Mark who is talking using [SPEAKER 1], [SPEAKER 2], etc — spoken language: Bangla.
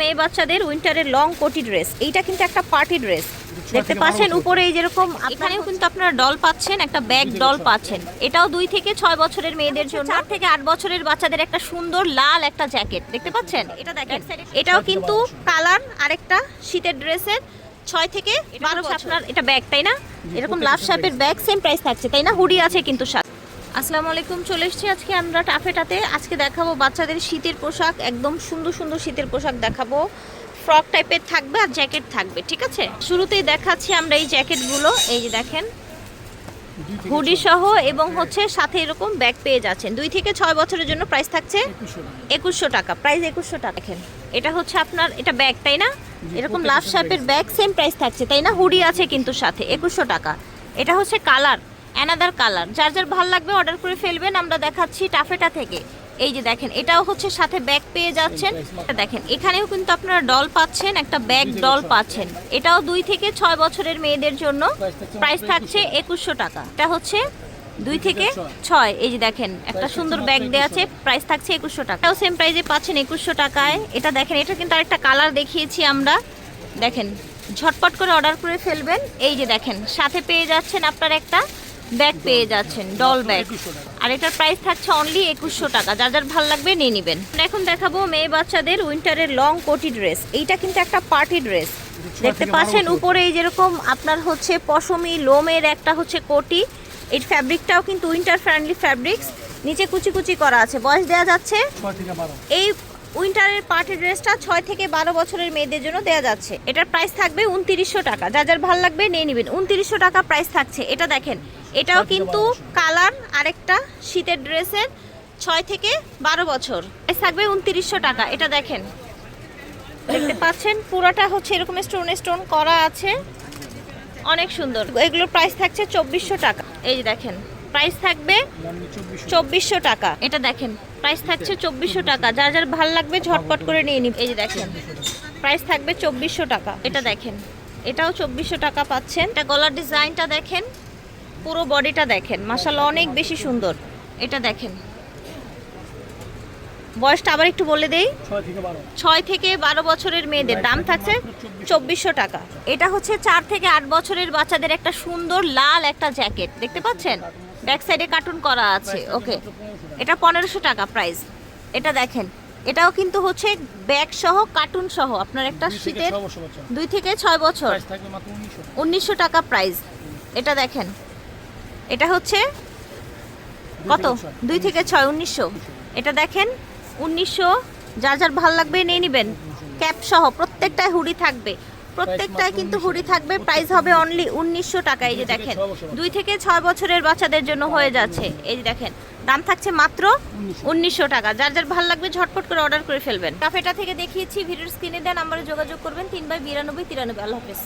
[SPEAKER 1] মেয়ে বাচ্চাদের উইন্টারের লং কোটি ড্রেস এইটা কিন্তু একটা পার্টি ড্রেস দেখতে পাচ্ছেন উপরে এই যেরকম এখানেও কিন্তু আপনারা ডল পাচ্ছেন একটা ব্যাগ ডল পাচ্ছেন। এটাও দুই থেকে ছয় বছরের মেয়েদের জন্য। চার থেকে আট বছরের বাচ্চাদের একটা সুন্দর লাল একটা জ্যাকেট দেখতে পাচ্ছেন? এটা দেখেন। এটাও কিন্তু কালার আরেকটা শীতের ড্রেসের ছয় থেকে বারো আপনার এটা ব্যাগ তাই না? এরকম লাভ শেপের ব্যাগ সেম প্রাইস থাকছে তাই না? হুডি আছে কিন্তু সাথে। আসসালামু আলাইকুম, চলে এসেছি আজকে আমরা টাফেটাতে। আজকে দেখাবো বাচ্চাদের শীতের পোশাক, একদম সুন্দর সুন্দর শীতের পোশাক দেখাবো। ফ্রক টাইপের থাকবে আর জ্যাকেট থাকবে, ঠিক আছে? শুরুতেই দেখাচ্ছি আমরা এই জ্যাকেটগুলো, এই যে দেখেন। হুডি সহ এবং হচ্ছে সাথে এরকম ব্যাগ পেয়ে যাচ্ছেন। দুই থেকে ছয় বছরের জন্য প্রাইস থাকছে একুশশো টাকা। প্রাইস একুশশো টাকা, দেখেন। এটা হচ্ছে আপনার, এটা ব্যাগ, তাই না? এরকম লাভ শেপের ব্যাগ সেম প্রাইস থাকছে, তাই না? হুডি আছে কিন্তু সাথে, একুশশো টাকা। এটা হচ্ছে কালার। অ্যানাদার কালার যার যার ভালো লাগবে অর্ডার করে ফেলবেন, আমরা দেখাচ্ছি টাফেটা থেকে। এই যে দেখেন, এটাও হচ্ছে সাথে ব্যাগ পেয়ে যাচ্ছেন। দেখেন, এখানেও কিন্তু আপনারা ডল পাচ্ছেন, একটা ব্যাগ ডল পাচ্ছেন। এটাও দুই থেকে ছয় বছরের মেয়েদের জন্য প্রাইস থাকছে একুশশো টাকা। এটা হচ্ছে দুই থেকে ছয়। এই যে দেখেন, একটা সুন্দর ব্যাগ দেওয়া আছে প্রাইস থাকছে একুশশো টাকা। এটাও সেম প্রাইসে পাচ্ছেন একুশশো টাকায়। এটা দেখেন, এটা কিন্তু আরেকটা কালার দেখিয়েছি আমরা। দেখেন, ঝটপট করে অর্ডার করে ফেলবেন। এই যে দেখেন, সাথে পেয়ে যাচ্ছেন আপনার একটা ব্যাগ পেয়ে যাচ্ছেন ডল ব্যাগ আর এটার প্রাইস থাকছে অনলি একুশশো টাকা। যার যার ভালো লাগবে নিয়ে নেবেন। এখন দেখাবো মেয়ে বাচ্চাদের উইন্টারের লং কোটি ড্রেস এইটা কিন্তু একটা পার্টি ড্রেস দেখতে পাচ্ছেন উপরে এই যেরকম আপনার হচ্ছে পশমি লোমের একটা হচ্ছে কোটি এই ফ্যাব্রিকটাও কিন্তু উইন্টার ফ্রেন্ডলি ফ্যাব্রিক্স নিচে কুচি কুচি করা আছে। বয়স দেওয়া যাচ্ছে এই উইন্টারের পার্টি ড্রেসটা ছয় থেকে বারো বছরের মেয়েদের জন্য দেওয়া যাচ্ছে। এটার প্রাইস থাকবে উনত্রিশশো টাকা। যার যার ভালো লাগবে নিয়ে নেবেন। উনত্রিশশো টাকা প্রাইস থাকছে। এটা দেখেন এটাও কিন্তু কালার আরেকটা শীতের ড্রেসের ছয় থেকে বারো বছর। প্রাইস থাকবে উনত্রিশশো টাকা। এটা দেখেন দেখতে পাচ্ছেন পুরোটা হচ্ছে এরকম স্টোন স্টোন করা আছে। অনেক সুন্দর। এগুলোর প্রাইস থাকছে চব্বিশশো টাকা। এই যে দেখেন প্রাইস থাকবে চব্বিশশো টাকা। এটা দেখেন প্রাইস থাকছে চব্বিশশো টাকা। যার যার ভালো লাগবে ঝটপট করে নিয়ে নিন। এই যে দেখেন প্রাইস থাকবে চব্বিশশো টাকা। এটা দেখেন এটাও চব্বিশশো টাকা পাচ্ছেন। এটা গলার ডিজাইনটা দেখেন পুরো বডিটা দেখেন। মাসাল্লাহ অনেক বেশি সুন্দর। এটা দেখেন। বয়সটা আবার একটু বলে দেই।
[SPEAKER 2] ছয় থেকে বারো।
[SPEAKER 1] ছয় থেকে বারো বছরের মেয়েদের। দাম থাকছে চব্বিশশো টাকা। এটা হচ্ছে চার থেকে আট বছরের বাচ্চাদের একটা সুন্দর লাল একটা জ্যাকেট। দেখতে পাচ্ছেন? ব্যাক সাইডে কার্টুন করা আছে ওকে এটা পনেরোশো টাকা প্রাইস এটা দেখেন এটাও কিন্তু হচ্ছে ব্যাগ সহ কার্টুন সহ। আপনার একটা শীতের দুই থেকে ছয় বছর। উনিশশো টাকা। প্রাইস এটা দেখেন এটা হচ্ছে কত? দুই থেকে ছয় উনিশশো। এটা দেখেন উনিশশো যার যার ভালো লাগবে নিয়ে নেবেন। ক্যাপ সহ প্রত্যেকটায় হুডি থাকবে। প্রত্যেকটায় কিন্তু হুডি থাকবে। প্রাইস হবে অনলি উনিশশো টাকা এই যে দেখেন। দুই থেকে ছয় বছরের বাচ্চাদের জন্য হয়ে যাচ্ছে। এই যে দেখেন, দাম থাকছে মাত্র উনিশশো টাকা। যার যার ভালো লাগবে ঝটপট করে অর্ডার করে ফেলবেন। কাফেটা থেকে দেখিয়েছি, ভিডিওর স্ক্রিনে দেন নাম্বারে যোগাযোগ করবেন। তিন বাই বিরানব্বই, তিরানব্বই। আল্লাহ হাফেজ।